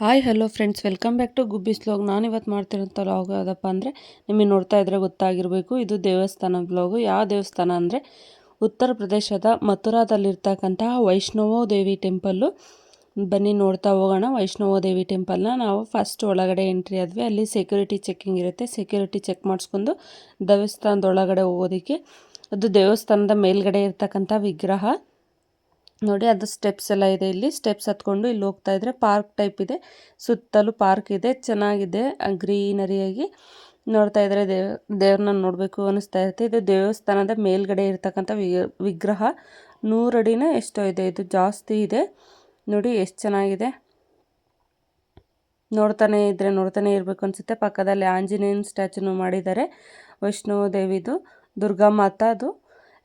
Hi hello friends welcome back to Gubbi vlog ನಾನು ಇವತ್ತು ಮಾಡ್ತಿರೋಂಥ vlog ಯಾವುದಪ್ಪ ಅಂದರೆ ನಿಮಗೆ ನೋಡ್ತಾ ಇದ್ರೆ ಗೊತ್ತಾಗಿರಬೇಕು. ಇದು ದೇವಸ್ಥಾನ ವ್ಲಾಗು ಯಾವ ದೇವಸ್ಥಾನ ಅಂದರೆ ಉತ್ತರ ಪ್ರದೇಶದ ಮಥುರಾದಲ್ಲಿರ್ತಕ್ಕಂತಹ ವೈಷ್ಣವೋ ದೇವಿ ಟೆಂಪಲ್ಲು ಬನ್ನಿ ನೋಡ್ತಾ ಹೋಗೋಣ. ವೈಷ್ಣವೋ ದೇವಿ ಟೆಂಪಲ್ನ ನಾವು ಫಸ್ಟ್ ಒಳಗಡೆ ಎಂಟ್ರಿ ಆದ್ವಿ. ಅಲ್ಲಿ ಸೆಕ್ಯೂರಿಟಿ ಚೆಕ್ಕಿಂಗ್ ಇರುತ್ತೆ. ಸೆಕ್ಯೂರಿಟಿ ಚೆಕ್ ಮಾಡಿಸ್ಕೊಂಡು ದೇವಸ್ಥಾನದೊಳಗಡೆ ಹೋಗೋದಕ್ಕೆ. ಅದು ದೇವಸ್ಥಾನದ ಮೇಲ್ಗಡೆ ಇರ್ತಕ್ಕಂಥ ವಿಗ್ರಹ. ನೋಡಿ, ಅದು ಸ್ಟೆಪ್ಸ್ ಎಲ್ಲ ಇದೆ ಇಲ್ಲಿ. ಸ್ಟೆಪ್ಸ್ ಹತ್ಕೊಂಡು ಇಲ್ಲಿ ಹೋಗ್ತಾ ಇದ್ರೆ ಪಾರ್ಕ್ ಟೈಪ್ ಇದೆ. ಸುತ್ತಲೂ ಪಾರ್ಕ್ ಇದೆ. ಚೆನ್ನಾಗಿದೆ ಗ್ರೀನರಿಯಾಗಿ ನೋಡ್ತಾ ಇದ್ರೆ ದೇವ್, ದೇವ್ರನ್ನ ನೋಡಬೇಕು ಅನಿಸ್ತಾ ಇರುತ್ತೆ. ಇದು ದೇವಸ್ಥಾನದ ಮೇಲ್ಗಡೆ ಇರ್ತಕ್ಕಂಥ ವಿಗ್ರಹ. ನೂರಡಿನ ಎಷ್ಟೋ ಇದೆ. ಇದು ಜಾಸ್ತಿ ಇದೆ. ನೋಡಿ, ಎಷ್ಟು ಚೆನ್ನಾಗಿದೆ. ನೋಡ್ತಾನೆ ಇದ್ರೆ ನೋಡ್ತಾನೆ ಇರಬೇಕು ಅನಿಸುತ್ತೆ. ಪಕ್ಕದಲ್ಲಿ ಆಂಜನೇಯನ ಸ್ಟ್ಯಾಚುನು ಮಾಡಿದ್ದಾರೆ. ವೈಷ್ಣವ ದೇವಿದು ದುರ್ಗಾ ಮಾತಾದು.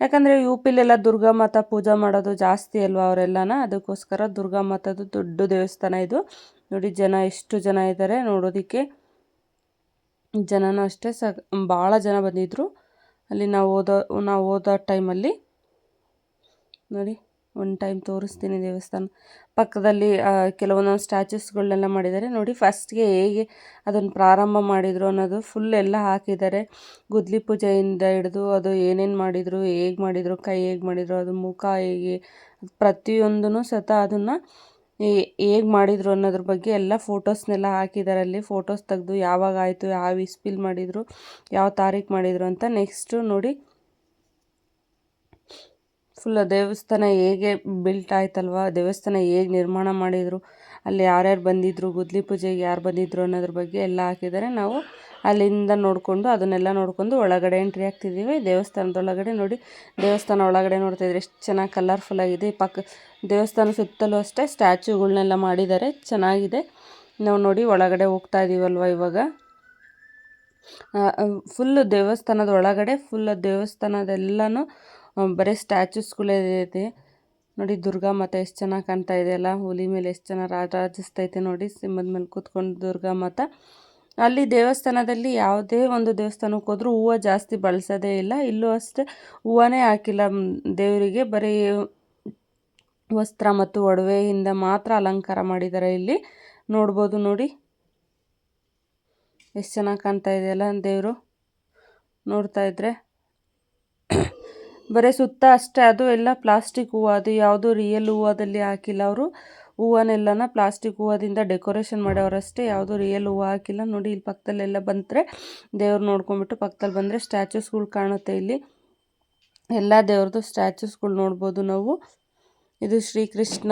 ಯಾಕಂದರೆ ಯು ಪಿಲೆಲ್ಲ ದುರ್ಗಾ ಮಾತಾ ಪೂಜೆ ಮಾಡೋದು ಜಾಸ್ತಿ ಅಲ್ವಾ ಅವರೆಲ್ಲನ? ಅದಕ್ಕೋಸ್ಕರ ದುರ್ಗಾ ಮಾತಾದು ದೊಡ್ಡ ದೇವಸ್ಥಾನ ಇದು. ನೋಡಿ, ಜನ ಎಷ್ಟು ಜನ ಇದ್ದಾರೆ ನೋಡೋದಕ್ಕೆ. ಜನನೂ ಅಷ್ಟೇ ಸ ಭಾಳ ಜನ ಬಂದಿದ್ದರು ಅಲ್ಲಿ ನಾವು ಓದೋ ನಾವು ಓದೋ ಟೈಮಲ್ಲಿ ನೋಡಿ. ಒಂದು ಟೈಮ್ ತೋರಿಸ್ತೀನಿ ದೇವಸ್ಥಾನ. ಪಕ್ಕದಲ್ಲಿ ಕೆಲವೊಂದೊಂದು ಸ್ಟ್ಯಾಚುಸ್ಗಳನ್ನೆಲ್ಲ ಮಾಡಿದ್ದಾರೆ. ನೋಡಿ ಫಸ್ಟ್ಗೆ ಹೇಗೆ ಅದನ್ನು ಪ್ರಾರಂಭ ಮಾಡಿದರು ಅನ್ನೋದು ಫುಲ್ ಎಲ್ಲ ಹಾಕಿದ್ದಾರೆ. ಗುದ್ಲಿ ಪೂಜೆಯಿಂದ ಹಿಡಿದು ಅದು ಏನೇನು ಮಾಡಿದರು, ಹೇಗೆ ಮಾಡಿದರು, ಕೈ ಹೇಗೆ ಮಾಡಿದರು, ಅದು ಮುಖ ಹೇಗೆ ಪ್ರತಿಯೊಂದೂ ಸತ ಅದನ್ನು ಹೇಗೆ ಮಾಡಿದರು ಅನ್ನೋದ್ರ ಬಗ್ಗೆ ಎಲ್ಲ ಫೋಟೋಸ್ನೆಲ್ಲ ಹಾಕಿದ್ದಾರೆ ಅಲ್ಲಿ. ಫೋಟೋಸ್ ತೆಗೆದು ಯಾವಾಗ ಆಯಿತು, ಯಾವ ಇಸ್ಪಿಲ್ ಮಾಡಿದರು, ಯಾವ ತಾರೀಕು ಮಾಡಿದರು ಅಂತ ನೆಕ್ಸ್ಟು ನೋಡಿ ಫುಲ್ ದೇವಸ್ಥಾನ ಹೇಗೆ ಬಿಲ್ಟ್ ಆಯ್ತಲ್ವ? ದೇವಸ್ಥಾನ ಹೇಗೆ ನಿರ್ಮಾಣ ಮಾಡಿದರು? ಅಲ್ಲಿ ಯಾರ್ಯಾರು ಬಂದಿದ್ದರು ಗುದ್ಲಿ ಪೂಜೆಗೆ ಯಾರು ಬಂದಿದ್ದರು ಅನ್ನೋದ್ರ ಬಗ್ಗೆ ಎಲ್ಲ ಹಾಕಿದ್ದಾರೆ. ನಾವು ಅಲ್ಲಿಂದ ನೋಡಿಕೊಂಡು ಅದನ್ನೆಲ್ಲ ನೋಡಿಕೊಂಡು ಒಳಗಡೆ ಎಂಟ್ರಿ ಆಗ್ತಿದ್ದೀವಿ ದೇವಸ್ಥಾನದೊಳಗಡೆ ನೋಡಿ, ದೇವಸ್ಥಾನ ಒಳಗಡೆ ನೋಡ್ತಾಯಿದ್ರೆ ಎಷ್ಟು ಚೆನ್ನಾಗಿ ಕಲರ್ಫುಲ್ ಆಗಿದೆ. ಪಕ್ಕ ದೇವಸ್ಥಾನ ಸುತ್ತಲೂ ಅಷ್ಟೇ ಸ್ಟ್ಯಾಚುಗಳನ್ನೆಲ್ಲ ಮಾಡಿದ್ದಾರೆ. ಚೆನ್ನಾಗಿದೆ. ನಾವು ನೋಡಿ ಒಳಗಡೆ ಹೋಗ್ತಾ ಇದ್ದೀವಲ್ವ ಇವಾಗ? ಫುಲ್ಲು ದೇವಸ್ಥಾನದ ಒಳಗಡೆ ಫುಲ್ ದೇವಸ್ಥಾನದೆಲ್ಲನೂ ಬರೀ ಸ್ಟ್ಯಾಚುಸ್ಗಳೇ ಇದೆ. ನೋಡಿ ದುರ್ಗಾ ಮಾತಾ ಎಷ್ಟು ಚೆನ್ನಾಗಿ ಕಾಣ್ತಾ ಇದೆಯಲ್ಲ ಹುಲಿ ಮೇಲೆ ಎಷ್ಟು ಚೆನ್ನಾಗಿ ರಾಜಿಸ್ತೈತೆ ನೋಡಿ, ಸಿಂಹದ ಮೇಲೆ ಕೂತ್ಕೊಂಡು ದುರ್ಗಾ ಮಾತ. ಅಲ್ಲಿ ದೇವಸ್ಥಾನದಲ್ಲಿ ಯಾವುದೇ ಒಂದು ದೇವಸ್ಥಾನಕ್ಕೆ ಹೋದರೂ ಹೂವು ಜಾಸ್ತಿ ಬಳಸೋದೇ ಇಲ್ಲ. ಇಲ್ಲೂ ಅಷ್ಟೇ ಹೂವನೇ ಹಾಕಿಲ್ಲ. ದೇವರಿಗೆ ಬರೀ ವಸ್ತ್ರ ಮತ್ತು ಒಡವೆಯಿಂದ ಮಾತ್ರ ಅಲಂಕಾರ ಮಾಡಿದ್ದಾರೆ ಇಲ್ಲಿ. ನೋಡ್ಬೋದು ನೋಡಿ. ಎಷ್ಟು ಚೆನ್ನಾಗಿ ಕಾಣ್ತಾ ಇದೆಯಲ್ಲ ದೇವರು ನೋಡ್ತಾ ಇದ್ರೆ. ಬರೀ ಸುತ್ತ ಅಷ್ಟೇ, ಅದು ಎಲ್ಲ ಪ್ಲಾಸ್ಟಿಕ್ ಹೂವು, ಅದು ಯಾವುದು ರಿಯಲ್ ಹೂವದಲ್ಲಿ ಹಾಕಿಲ್ಲ ಅವರು. ಹೂವನ್ನೆಲ್ಲನ ಪ್ಲಾಸ್ಟಿಕ್ ಹೂವದಿಂದ ಡೆಕೋರೇಷನ್ ಮಾಡ್ಯವ್ರಷ್ಟೇ, ಯಾವುದು ರಿಯಲ್ ಹೂವು ಹಾಕಿಲ್ಲ. ನೋಡಿ ಇಲ್ಲಿ ಪಕ್ಕದಲ್ಲೆಲ್ಲ ಬಂದರೆ, ದೇವ್ರು ನೋಡ್ಕೊಂಬಿಟ್ಟು ಪಕ್ಕದಲ್ಲಿ ಬಂದರೆ ಸ್ಟ್ಯಾಚುಸ್ಗಳು ಕಾಣುತ್ತೆ ಇಲ್ಲಿ. ಎಲ್ಲ ದೇವ್ರದ್ದು ಸ್ಟ್ಯಾಚ್ಯೂಸ್ಗಳು ನೋಡ್ಬೋದು ನಾವು. ಇದು ಶ್ರೀಕೃಷ್ಣ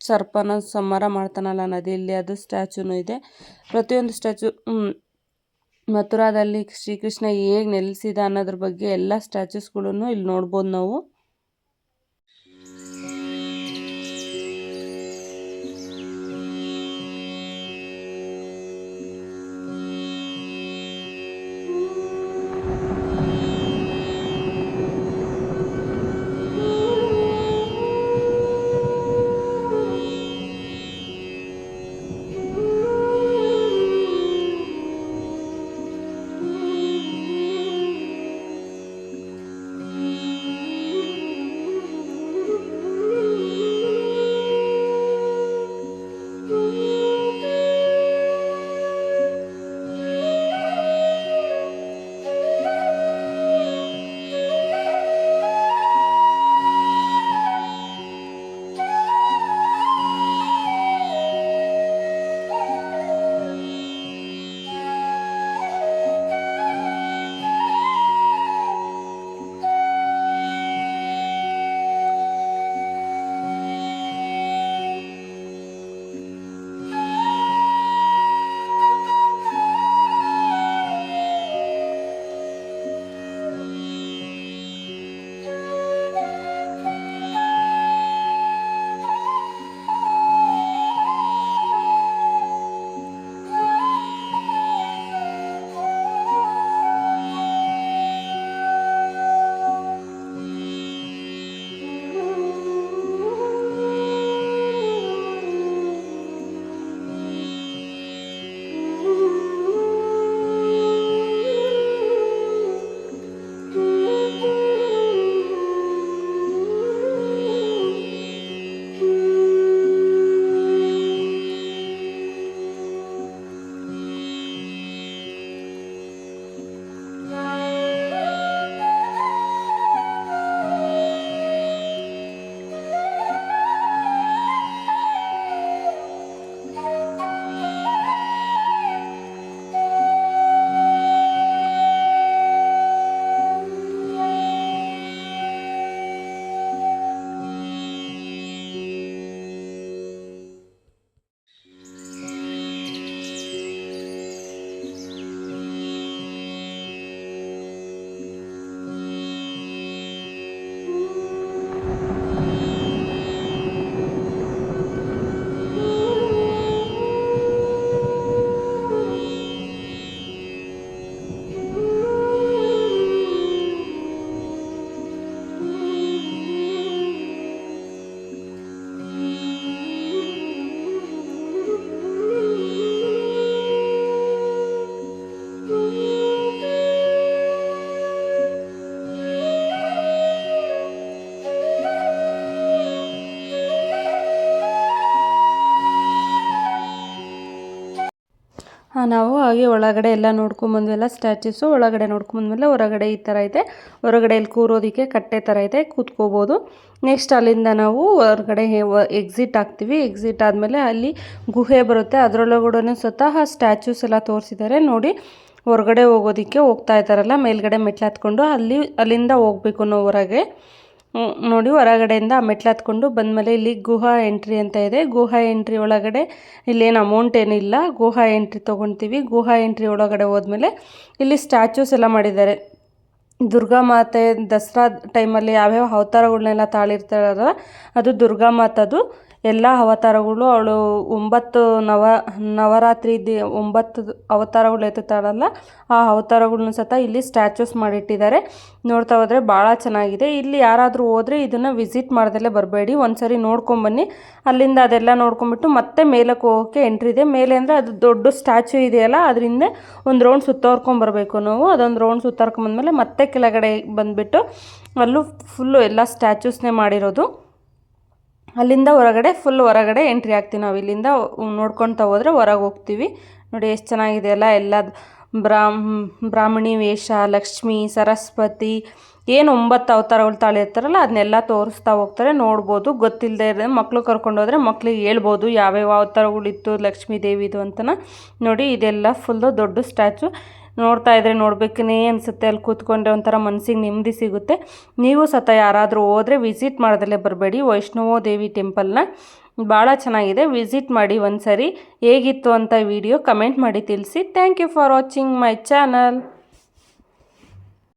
ಸರ್ಪನ ಸಂಹಾರ ಮಾಡ್ತಾನಲ್ಲ ನದಿಯಲ್ಲಿ, ಅದು ಸ್ಟ್ಯಾಚ್ಯೂನು ಇದೆ. ಪ್ರತಿಯೊಂದು ಸ್ಟ್ಯಾಚು ಮಥುರಾದಲ್ಲಿ ಶ್ರೀಕೃಷ್ಣ ಹೇಗೆ ನೆಲೆಸಿದ ಅನ್ನೋದ್ರ ಬಗ್ಗೆ ಎಲ್ಲ ಸ್ಟ್ಯಾಚುಸ್ಗಳನ್ನು ಇಲ್ಲಿ ನೋಡ್ಬೋದು ನಾವು. ನಾವು ಹಾಗೆ ಒಳಗಡೆ ಎಲ್ಲ ನೋಡ್ಕೊಂಬಂದ್ವಿ ಎಲ್ಲ ಸ್ಟ್ಯಾಚ್ಯೂಸು ಒಳಗಡೆ ನೋಡ್ಕೊಂಬಂದ್ಮೇಲೆ ಹೊರಗಡೆ ಈ ಥರ ಇದೆ. ಹೊರಗಡೆ ಇಲ್ಲಿ ಕೂರೋದಕ್ಕೆ ಕಟ್ಟೆ ಥರ ಇದೆ, ಕೂತ್ಕೋಬೋದು. ನೆಕ್ಸ್ಟ್ ಅಲ್ಲಿಂದ ನಾವು ಹೊರಗಡೆ ಎಕ್ಸಿಟ್ ಆಗ್ತೀವಿ ಎಕ್ಸಿಟ್ ಆದಮೇಲೆ ಅಲ್ಲಿ ಗುಹೆ ಬರುತ್ತೆ. ಅದರೊಳಗಡೆ ಸ್ವತಃ ಸ್ಟ್ಯಾಚ್ಯೂಸ್ ಎಲ್ಲ ತೋರಿಸಿದ್ದಾರೆ ನೋಡಿ, ಹೊರಗಡೆ ಹೋಗೋದಕ್ಕೆ ಹೋಗ್ತಾ ಇದ್ದಾರಲ್ಲ, ಮೇಲ್ಗಡೆ ಮೆಟ್ಲು ಹತ್ಕೊಂಡು ಅಲ್ಲಿ, ಅಲ್ಲಿಂದ ಹೋಗ್ಬೇಕು ನಾವು ಹೊರಗೆ. ನೋಡಿ ಹೊರಗಡೆಯಿಂದ ಮೆಟ್ಲು ಹತ್ಕೊಂಡು ಬಂದಮೇಲೆ ಇಲ್ಲಿ ಗುಹಾ ಎಂಟ್ರಿ ಅಂತ ಇದೆ. ಗುಹಾ ಎಂಟ್ರಿ ಒಳಗಡೆ ಇಲ್ಲೇನು ಅಮೌಂಟ್ ಏನಿಲ್ಲ. ಗುಹಾ ಎಂಟ್ರಿ ತೊಗೊಳ್ತೀವಿ ಗುಹಾ ಎಂಟ್ರಿ ಒಳಗಡೆ ಹೋದ್ಮೇಲೆ ಇಲ್ಲಿ ಸ್ಟ್ಯಾಚ್ಯೂಸ್ ಎಲ್ಲ ಮಾಡಿದ್ದಾರೆ. ದುರ್ಗಾ ಮಾತೆ ದಸರಾ ಟೈಮಲ್ಲಿ ಯಾವ್ಯಾವ ಅವತಾರಗಳನ್ನೆಲ್ಲ ತಾಳಿರ್ತಾರಲ್ಲ, ಅದು ದುರ್ಗಾ ಮಾತದು. ಎಲ್ಲ ಅವತಾರಗಳು ಅವಳು ಒಂಬತ್ತು ನವ, ನವರಾತ್ರಿ ದಿ, ಒಂಬತ್ತು ಅವತಾರಗಳು ಎತ್ತುತ್ತಾಳಲ್ಲ, ಆ ಅವತಾರಗಳ್ನು ಸತ ಇಲ್ಲಿ ಸ್ಟ್ಯಾಚ್ಯೂಸ್ ಮಾಡಿಟ್ಟಿದ್ದಾರೆ. ನೋಡ್ತಾ ಹೋದರೆ ಭಾಳ ಚೆನ್ನಾಗಿದೆ. ಇಲ್ಲಿ ಯಾರಾದರೂ ಹೋದರೆ ಇದನ್ನು ವಿಸಿಟ್ ಮಾಡ್ದಲ್ಲೇ ಬರಬೇಡಿ. ಒಂದ್ಸರಿ ನೋಡ್ಕೊಂಬನ್ನಿ ಅಲ್ಲಿಂದ ಅದೆಲ್ಲ ನೋಡ್ಕೊಂಬಿಟ್ಟು ಮತ್ತೆ ಮೇಲಕ್ಕೆ ಹೋಗೋಕ್ಕೆ ಎಂಟ್ರಿ ಇದೆ. ಮೇಲೆ ಅಂದರೆ ಅದು ದೊಡ್ಡ ಸ್ಟ್ಯಾಚ್ಯೂ ಇದೆಯಲ್ಲ, ಅದರಿಂದ ಒಂದು ರೌಂಡ್ ಸುತ್ತಾರ್ಕೊಂಬರ್ಬೇಕು ನಾವು. ಅದೊಂದು ರೌಂಡ್ ಸುತ್ತಾರ್ಕೊಂಬಂದ್ಮೇಲೆ ಮತ್ತೆ ಕೆಳಗಡೆ ಬಂದುಬಿಟ್ಟು ಅಲ್ಲೂ ಫುಲ್ಲು ಎಲ್ಲ ಸ್ಟ್ಯಾಚ್ಯೂಸ್ನೇ ಮಾಡಿರೋದು. ಅಲ್ಲಿಂದ ಹೊರಗಡೆ ಫುಲ್ ಹೊರಗಡೆ ಎಂಟ್ರಿ ಆಗ್ತೀವಿ ನಾವು. ಇಲ್ಲಿಂದ ನೋಡ್ಕೊಳ್ತಾ ಹೋದ್ರೆ ಹೊರಗೆ ಹೋಗ್ತೀವಿ. ನೋಡಿ ಎಷ್ಟು ಚೆನ್ನಾಗಿದೆ ಅಲ್ಲ? ಎಲ್ಲ ಬ್ರಾಹ್ಮ್ ಬ್ರಾಹ್ಮಣಿ ವೇಷ, ಲಕ್ಷ್ಮಿ, ಸರಸ್ವತಿ, ಏನು ಒಂಬತ್ತು ಅವತಾರಗಳು ತಾಳಿರ್ತಾರಲ್ಲ ಅದನ್ನೆಲ್ಲ ತೋರಿಸ್ತಾ ಹೋಗ್ತಾರೆ, ನೋಡ್ಬೋದು. ಗೊತ್ತಿಲ್ಲದೆ ಇರೋ ಮಕ್ಕಳು ಕರ್ಕೊಂಡು ಹೋದರೆ ಮಕ್ಳಿಗೆ ಹೇಳ್ಬೋದು ಯಾವ್ಯಾವ ಅವತಾರಗಳಿತ್ತು ಲಕ್ಷ್ಮೀ ದೇವಿದು ಅಂತನ. ನೋಡಿ ಇದೆಲ್ಲ ಫುಲ್ಲು ದೊಡ್ಡ ಸ್ಟ್ಯಾಚು ನೋಡ್ತಾ ಇದ್ರೆ ನೋಡ್ಬೇಕೇ ಅನಿಸುತ್ತೆ. ಅಲ್ಲಿ ಕೂತ್ಕೊಂಡ್ರೆ ಒಂಥರ ಮನಸ್ಸಿಗೆ ನೆಮ್ಮದಿ ಸಿಗುತ್ತೆ. ನೀವು ಸತ ಯಾರಾದರೂ ಹೋದರೆ ವಿಸಿಟ್ ಮಾಡೋದಲ್ಲೇ ಬರಬೇಡಿ. ವೈಷ್ಣವೋ ದೇವಿ ಟೆಂಪಲ್ನ ಭಾಳ ಚೆನ್ನಾಗಿದೆ. ವಿಸಿಟ್ ಮಾಡಿ ಒಂದು ಸರಿ ಹೇಗಿತ್ತು ಅಂತ ವಿಡಿಯೋ ಕಮೆಂಟ್ ಮಾಡಿ ತಿಳಿಸಿ. Thank you for watching my channel